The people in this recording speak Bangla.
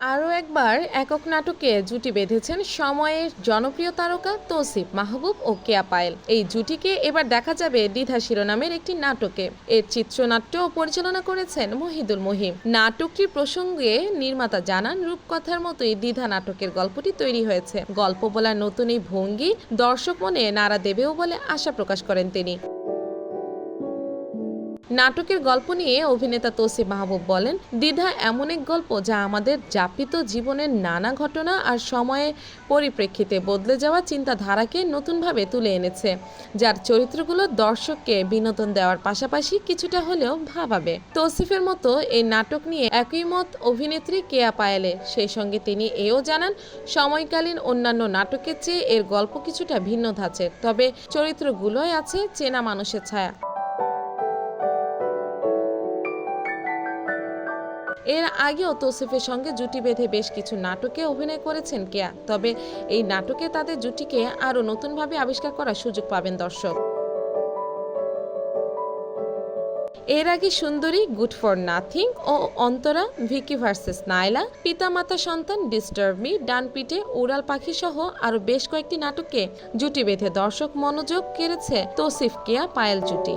আরও একবার একক নাটকে জুটি বেঁধেছেন সময়ের জনপ্রিয় তারকা তৌসিফ মাহবুব ও কেয়া পায়েল। এই জুটিকে এবার দেখা যাবে দ্বিধা শিরোনামের একটি নাটকে। এর চিত্রনাট্য পরিচালনা করেছেন মহিদুল মহিম। নাটকটির প্রসঙ্গে নির্মাতা জানান, রূপকথার মতোই দ্বিধা নাটকের গল্পটি তৈরি হয়েছে। গল্প বলার নতুন এই ভঙ্গি দর্শক মনে নাড়া দেবেও বলে আশা প্রকাশ করেন তিনি। নাটকের গল্প নিয়ে অভিনেতা তৌসিফ মাহবুব বলেন, দ্বিধা এমন এক গল্প যা আমাদের যাপিত জীবনের নানা ঘটনা আর সময়ে পরিপ্রেক্ষিতে বদলে যাওয়া চিন্তাধারাকে নতুনভাবে তুলে এনেছে, যার চরিত্রগুলো দর্শককে বিনোদন দেওয়ার পাশাপাশি কিছুটা হলেও ভাবাবে। তৌসিফের মতো এই নাটক নিয়ে একই মত অভিনেত্রী কেয়া পায়েলের সেই সঙ্গে তিনি এও জানান, সময়কালীন অন্যান্য নাটকের চেয়ে এর গল্প কিছুটা ভিন্ন ধাঁচের তবে চরিত্রগুলোই আছে চেনা মানুষের ছায়া। এর আগেও তৌসিফের সঙ্গে জুটি বেঁধে বেশ কিছু নাটকে অভিনয় করেছেন কেয়া। তবে এই নাটকে তাদের জুটিকে আরও নতুনভাবে আবিষ্কার করার সুযোগ পাবেন দর্শক। এর আগে সুন্দরী, গুড ফর নাথিং ও অন্তরা, ভিকি ভার্সেস নাইলা পিতামাতা সন্তান, ডিস্টার্ব মি ডান পিঠে উড়াল পাখি সহ আরও বেশ কয়েকটি নাটকে জুটি বেঁধে দর্শক মনোযোগ কেড়েছে তৌসিফ কেয়া পায়েল জুটি।